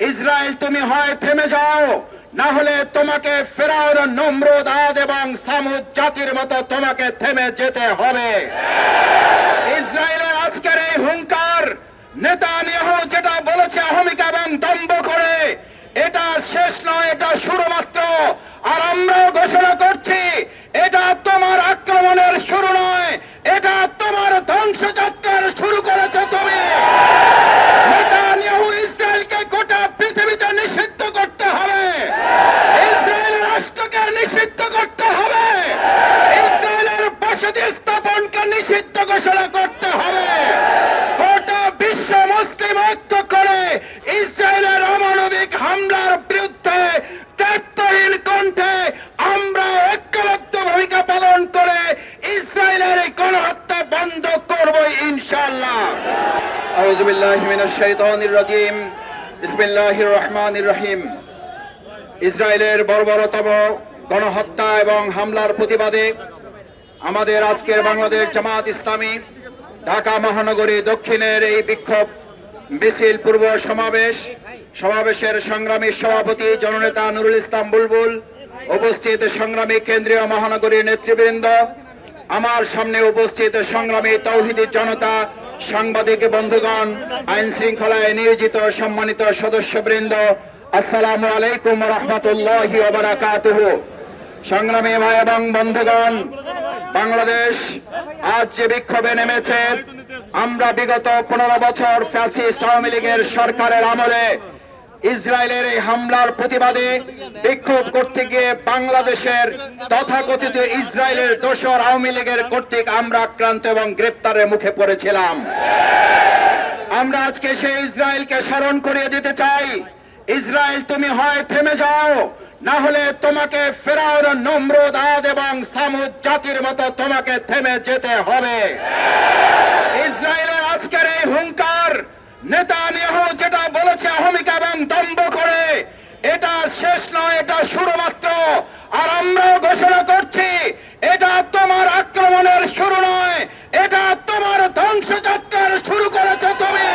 Israel, তুমি হয় থেমে যাও। না হলে তোমাকে ফেরাওর নম্রদ আদ এবং সামুদ জাতির মতো তোমাকে থেমে যেতে হবে। ইসরায়েলের আজকের এই হুঙ্কার নেতানিয়াহু যেটা বলেছে অহমিকা এবং দম্ভ করে, এটা শেষ নয়, এটা শুরু মাত্র আর আমরাও ঘোষণা করছি, এটা তোমার আক্রমণের শুরু নয়, এটা তোমার ধ্বংস ধ্বংসযাত্রার নিষিদ্ধ ঘোষণা করতে হবে। গোটা বিশ্ব মুসলিম ঐক্য করে ইসরায়েলের অমানবিক হামলার বিরুদ্ধে দায়িত্বহীন কণ্ঠে আমরা ঐক্যবদ্ধ ভূমিকা পালন করে ইসরায়েলের এই গণহত্যা বন্ধ করব ইনশাআল্লাহ। আউযু বিল্লাহি মিনাশ শাইতানির রাজিম। বিসমিল্লাহির রহমানির রহিম। ইসরায়েলের বর্বরতম গণহত্যা এবং হামলার প্রতিবাদে আমাদের আজকের বাংলাদেশ জামাত ইসলামী ঢাকা মহানগরী দক্ষিণের এই বিক্ষোভ মিছিল পূর্ব সমাবেশ, সমাবেশের সংগ্রামী সভাপতি জননেতা নুরুল ইসলাম বুলবুল, উপস্থিত সংগ্রামী কেন্দ্রীয় মহানগরীর নেতৃবৃন্দ, আমার সামনে উপস্থিত সংগ্রামী তৌহিদি জনতা, সাংবাদিক বন্ধুগণ, আইন শৃঙ্খলায় নিয়োজিত সম্মানিত সদস্যবৃন্দ, আসসালামু আলাইকুম রহমতুল্লাহ সংগ্রামী ভাই এবং বন্ধুগণ বাংলাদেশ আজ যে বিক্ষোভে নেমেছে, আমরা বিগত পনেরো বছর ফ্যাসিস্ট আওয়ামী লীগের সরকারের আমলে ইসরায়েলের এই হামলার প্রতিবাদে বিক্ষোভ করতে গিয়ে বাংলাদেশের তথাকথিত ইসরায়েলের দোসর আওয়ামী লীগের কর্তৃক আমরা আক্রান্ত এবং গ্রেপ্তারের মুখে পড়েছিলাম। আমরা আজকে সেই ইসরায়েলকে স্মরণ করিয়ে দিতে চাই, ইসরায়েল, তুমি হয় থেমে যাও না হলে তোমাকে ফেরাউর নম্রদ আদ এবং সামুদ জাতির মতো তোমাকে থেমে যেতে হবে। ইসরায়েলের আজকের এই হুঙ্কার নেহ যেটা বলেছে অহমিকা এবং দম্ভ করে এটা শেষ নয় এটা শুরু মাত্র আর আমরাও ঘোষণা করছি এটা তোমার আক্রমণের শুরু নয় এটা তোমার ধ্বংসযাত্রার শুরু করেছে তুমি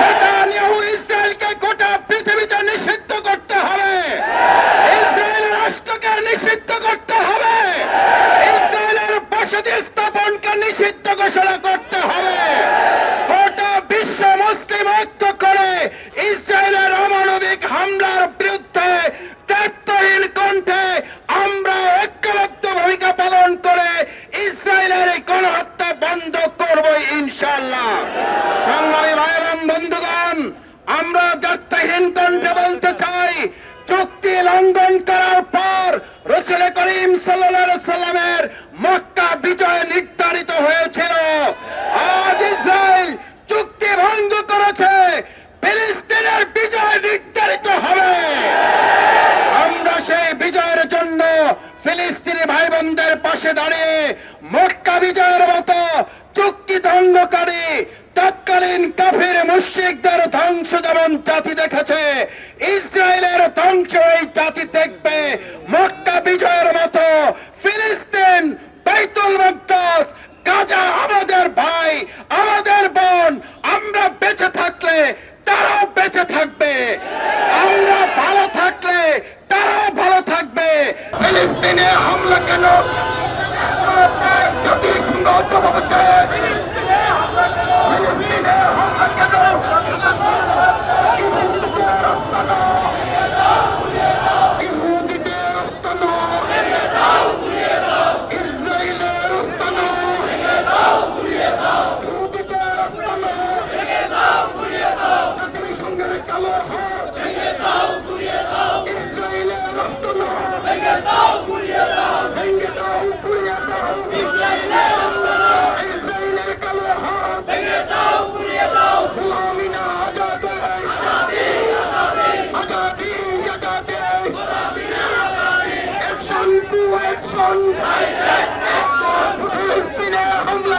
নেতানিয়াহু ইসরায়েলকে গোটা পৃথিবীতে নিষিদ্ধ করতে হবে ইসরায়েল রাষ্ট্রকে নিষিদ্ধ করতে হবে ইসরায়েলের বসতি স্থাপনকে নিষিদ্ধ ঘোষণা করতে হবে। গোটা বিশ্ব মুসলিম ঐক্য করে ইসরায়েলের অমানবিক হামলার বিরুদ্ধে দায়িত্বহীন কণ্ঠে আমরা ঐক্যবদ্ধ ভূমিকা পালন করে ইসরায়েলের এই গণহত্যা বন্ধ করব ইনশাআল্লাহ। সংগ্রামী ভাই এবং বন্ধুগণ, আমরা দায়িত্বহীন কণ্ঠে বলতে চাই, চুক্তি লঙ্ঘন করার পর রসুল করিম সাল্লাহ সাল্লামের মক্কা বিজয় নির্ধারিত হয়েছিল। আজ ইসরায়েল চুক্তি ভঙ্গ করেছে। ফিলিস্তিনের বিজয় নির্ধারিত হবে। আমরা সেই বিজয়ের জন্য ফিলিস্তিনি ভাই বোনদের পাশে দাঁড়িয়ে মক্কা বিজয়ের মতো চুক্তি ধ্বংসকারী তৎকালীন কাফির মুশ্রিকদের ধ্বংস যেমন জাতি দেখেছে, ইসরায়েলের ধ্বংস এই জাতি দেখবে মক্কা বিজয়ের মতো ফিলিস্তিন বাইতুল মুকদ্দাস গাজা আমাদের ভাই আমাদের বোন আমরা বেঁচে থাকলে তারাও বেঁচে থাকবে। আমরা ভালো action! ফিলিস্তিনে হামলা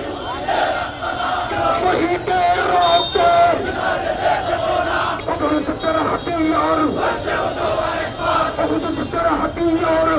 হাতিয়ার